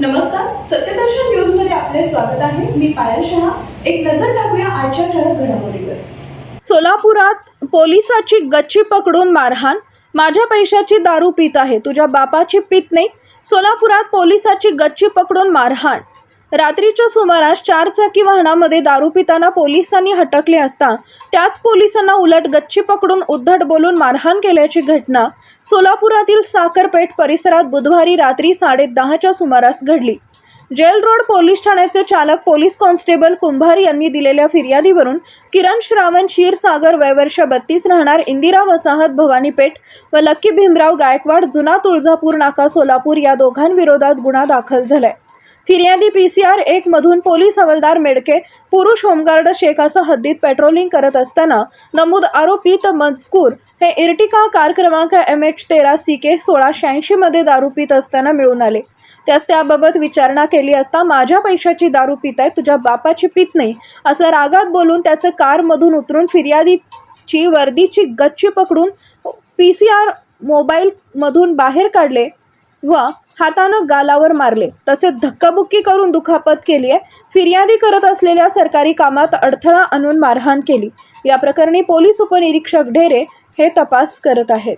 नमस्कार सत्यदर्शन न्यूजमध्ये आपले स्वागत आहे. मी पायल शहा. एक नजर टाकूया आजच्या ठळक घडामोडीवर. सोलापुरात पोलिसाची गच्ची पकडून मारहाण. माझ्या पैशाची दारू पित आहे तुझ्या बापाची पित नाही. सोलापुरात पोलिसाची गच्ची पकडून मारहाण. रात्रीच्या सुमारास चारचाकी वाहनामध्ये दारू पिताना पोलिसांनी हटकले असता त्याच पोलिसांना उलट गच्ची पकडून उद्धट बोलून मारहाण केल्याची घटना सोलापुरातील साखरपेठ परिसरात बुधवारी रात्री साडेदहाच्या सुमारास घडली. जेल रोड पोलीस ठाण्याचे चालक पोलीस कॉन्स्टेबल कुंभार यांनी दिलेल्या फिर्यादीवरून किरण श्रावण क्षीरसागर वयवर्ष बत्तीस राहणार इंदिरा वसाहत भवानीपेठ व लक्की भीमराव गायकवाड जुना तुळजापूर नाका सोलापूर या दोघांविरोधात गुन्हा दाखल झालाय. फिर्यादी पी सी आर एक मधून पोलीस हवालदार मेडके पुरुष होमगार्ड शेखासह हद्दीत पेट्रोलिंग करत असताना नमूद आरोपीत मजकूर हे इर्टिका कार क्रमांक एम एच तेरा सी के सोळा शहाऐंशीमध्ये दारू पित असताना मिळून आले. त्यास त्याबाबत विचारणा केली असता माझ्या पैशाची दारू पित आहे तुझ्या बापाची पित नाही असं रागात बोलून त्याचं कारमधून उतरून फिर्यादीची वर्दीची गच्ची पकडून पी सी आर मोबाईलमधून बाहेर काढले व हातानं गालावर मारले. तसेच धक्काबुक्की करून दुखापत केली आहे. फिर्यादी करत असलेल्या सरकारी कामात अडथळा आणून मारहाण केली. या प्रकरणी पोलीस उपनिरीक्षक ढेरे हे तपास करत आहेत.